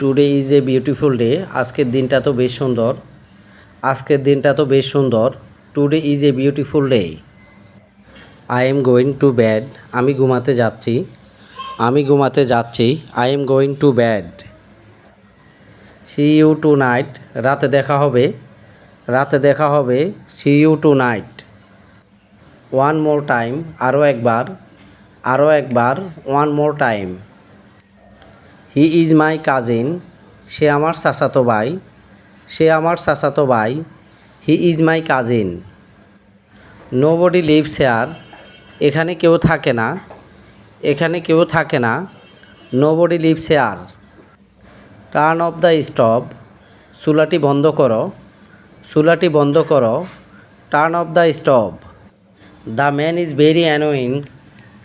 Today is a beautiful day আজকের দিনটা তো বেশ সুন্দর। আজকের দিনটা তো বেশ সুন্দর। Today is a beautiful day I am going to bed আমি ঘুমাতে যাচ্ছি। আমি ঘুমাতে যাচ্ছি। I am going to bed see you tonight রাতে দেখা হবে। রাতে দেখা হবে। See you tonight one more time আরও একবার। আরও একবার. One more time he is my cousin সে আমার চাচাতো ভাই। সে আমার চাচাতো ভাই। He is my cousin nobody lives here এখানে কেউ থাকে না। এখানে কেউ থাকে না। Nobody lives here turn off the stove চুলাটি বন্ধ করো। চুলাটি বন্ধ করো। Turn off the stove the man is very annoying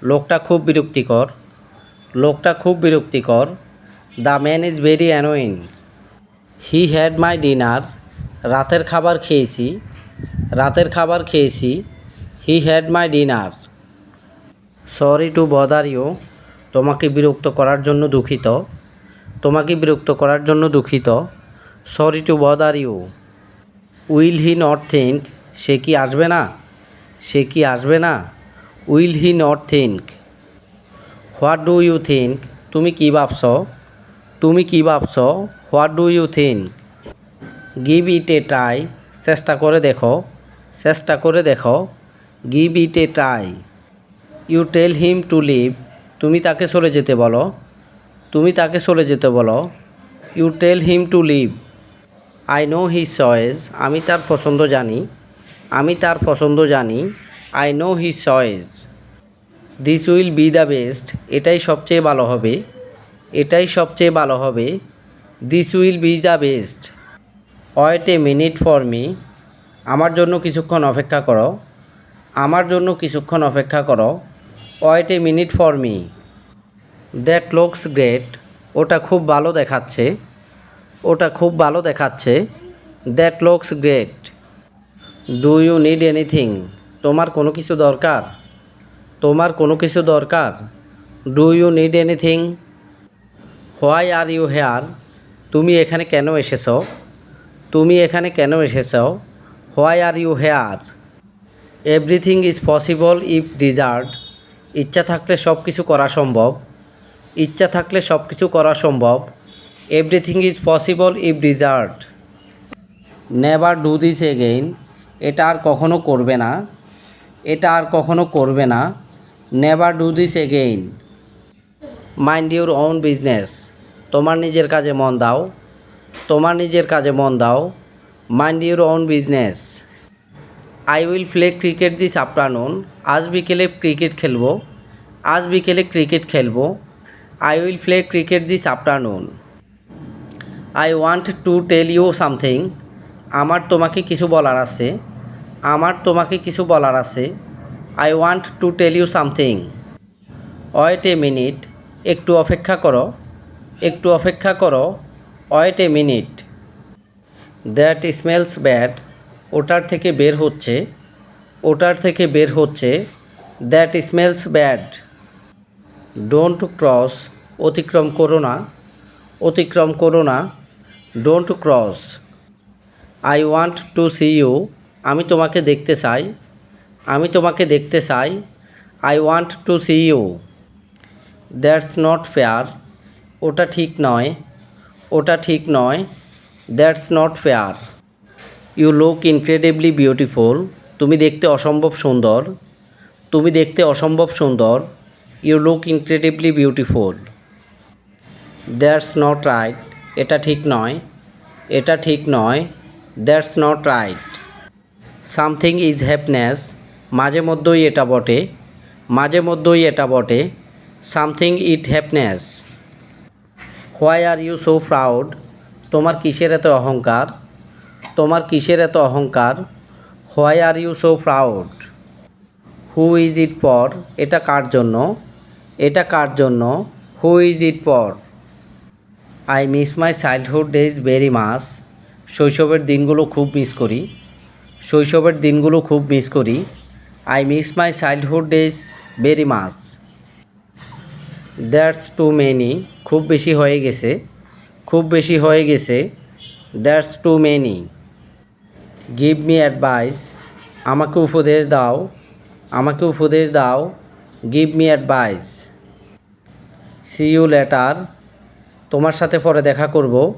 লোকটা খুব বিরক্তিকর। লোকটা খুব বিরক্তিকর। The man is very annoying he had my dinner রাতের খাবার খেয়েছি। রাতের খাবার খেয়েছি। He had my dinner sorry to bother you তোমাকে বিরক্ত করার জন্য দুঃখিত। তোমাকে বিরক্ত করার জন্য দুঃখিত। Sorry to bother you will he not think সে কি আসবে না? সে কি আসবে না? Will he not think what do you think তুমি কী ভাবছ? তুমি কী ভাবছ? What do you think give it a try চেষ্টা করে দেখো। চেষ্টা করে দেখো। Give it a try you tell him to leave তুমি তাকে চলে যেতে বলো। তুমি তাকে চলে যেতে বলো। You tell him to leave I know his choice আমি তার পছন্দ জানি। আমি তার পছন্দ জানি। I know his choice this will be the best এটাই সবচেয়ে ভালো হবে। এটাই সবচেয়ে ভালো হবে। This will be the best wait a minute for me আমার জন্য কিছুক্ষণ অপেক্ষা করো। আমার জন্য কিছুক্ষণ অপেক্ষা করো। Wait a minute for me that looks great ওটা খুব ভালো দেখাচ্ছে। ওটা খুব ভালো দেখাচ্ছে। That looks great do you need anything তোমার কোনো কিছু দরকার? তোমার কোনো কিছু দরকার? Do you need anything why are you here? তুমি এখানে কেন এসেছ? তুমি এখানে কেন এসেছ? Why are you here? Everything is possible if desert ইচ্ছা থাকলে সব কিছু করা সম্ভব। ইচ্ছা থাকলে সব কিছু করা সম্ভব। Everything is possible if desert never do this again. এটা আর কখনো করবে না। এটা আর কখনো করবে না। Never do this again. Mind your own business তোমার নিজের কাজে মন দাও। তোমার নিজের কাজে মন দাও। Mind your own business I will play cricket this afternoon আজ বিকেলে ক্রিকেট খেলব। আজ বিকেলে ক্রিকেট খেলব। I will play cricket this afternoon I want to tell you something আমার তোমাকে কিছু বলার আছে। আমার তোমাকে কিছু বলার আছে। I want to tell you something wait a minute একটু অপেক্ষা করো, একটু অপেক্ষা করো wait a minute that smells bad ওটার থেকে বের হচ্ছে, ওটার থেকে বের হচ্ছে। That smells bad don't cross অতিক্রম করো না, অতিক্রম করো না। Don't cross I want to see you আমি তোমাকে দেখতে চাই। আমি তোমাকে দেখতে চাই। I want to see you that's not fair, ওটা ঠিক নয়, ওটা ঠিক নয়, that's not fair. You look incredibly beautiful, তুমি দেখতে অসম্ভব সুন্দর, তুমি দেখতে অসম্ভব সুন্দর, you look incredibly beautiful. That's not right, এটা ঠিক নয়, এটা ঠিক নয়, that's not right. Something is happens, মাঝে মধ্যেই এটা বটে, মাঝে মধ্যেই এটা বটে something it happens. Why are you so proud? তোমার কিসের এত অহংকার? তোমার কিসের এত অহংকার? Why are you so proud? Who is it for? এটা কার জন্য? এটা কার জন্য? Who is it for? I miss my childhood days very much. শৈশবের দিনগুলো খুব মিস করি। শৈশবের দিনগুলো খুব মিস করি। I miss my childhood days very much. That's too many. খুব বেশি হয়ে গেছে। খুব বেশি হয়ে গেছে। That's too many. Give me advice. আমাকে উপদেশ দাও। আমাকে উপদেশ দাও। Give me advice. See you later. তোমার সাথে পরে দেখা করব।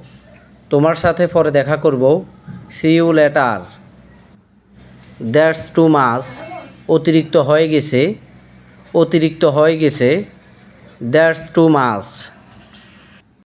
তোমার সাথে পরে দেখা করব। See you later. That's too much. অতিরিক্ত হয়ে গেছে। অতিরিক্ত হয়ে গেছে। That's too mass